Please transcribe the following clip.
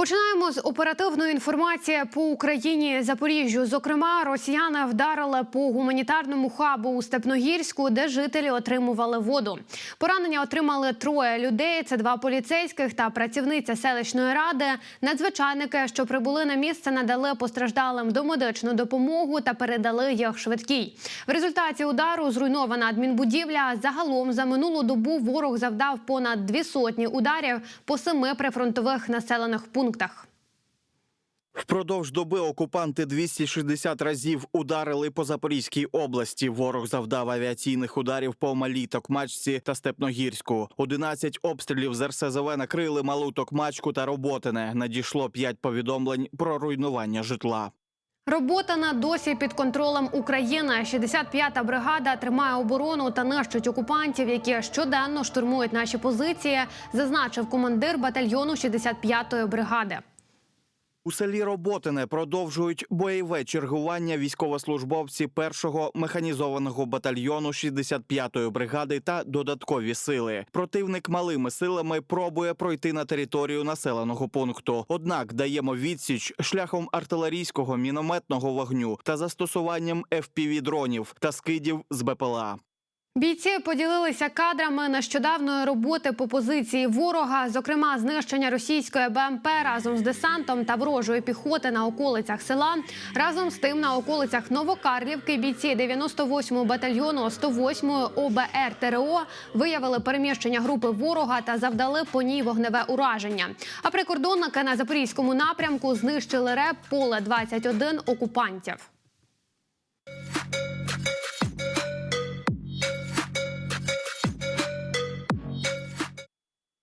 Починаємо з оперативної інформації по Україні Запоріжжю. Зокрема, росіяни вдарили по гуманітарному хабу у Степногірську, де жителі отримували воду. Поранення отримали троє людей. Це два поліцейських та працівниця селищної ради. Надзвичайники, що прибули на місце, надали постраждалим домедичну допомогу та передали їх швидкій. В результаті удару зруйнована адмінбудівля. Загалом за минулу добу ворог завдав понад дві сотні ударів по семи прифронтових населених пунктах. Впродовж доби окупанти 260 разів ударили по Запорізькій області. Ворог завдав авіаційних ударів по Малій Токмачці та Степногірську. 11 обстрілів з РСЗВ накрили Малу Токмачку та Роботине. Надійшло 5 повідомлень про руйнування житла. Робота на досі під контролем України. 65-та бригада тримає оборону та нищить окупантів, які щоденно штурмують наші позиції, зазначив командир батальйону 65-ї бригади. У селі Роботине продовжують бойове чергування військовослужбовці першого механізованого батальйону 65-ї бригади та додаткові сили. Противник малими силами пробує пройти на територію населеного пункту. Однак даємо відсіч шляхом артилерійського мінометного вогню та застосуванням fpv дронів та скидів з БПЛА. Бійці поділилися кадрами нещодавної роботи по позиції ворога, зокрема знищення російської БМП разом з десантом та ворожої піхоти на околицях села. Разом з тим на околицях Новокарлівки бійці 98-го батальйону 108-ї ОБР ТРО виявили переміщення групи ворога та завдали по ній вогневе ураження. А прикордонники на запорізькому напрямку знищили РЕП поле 21 окупантів.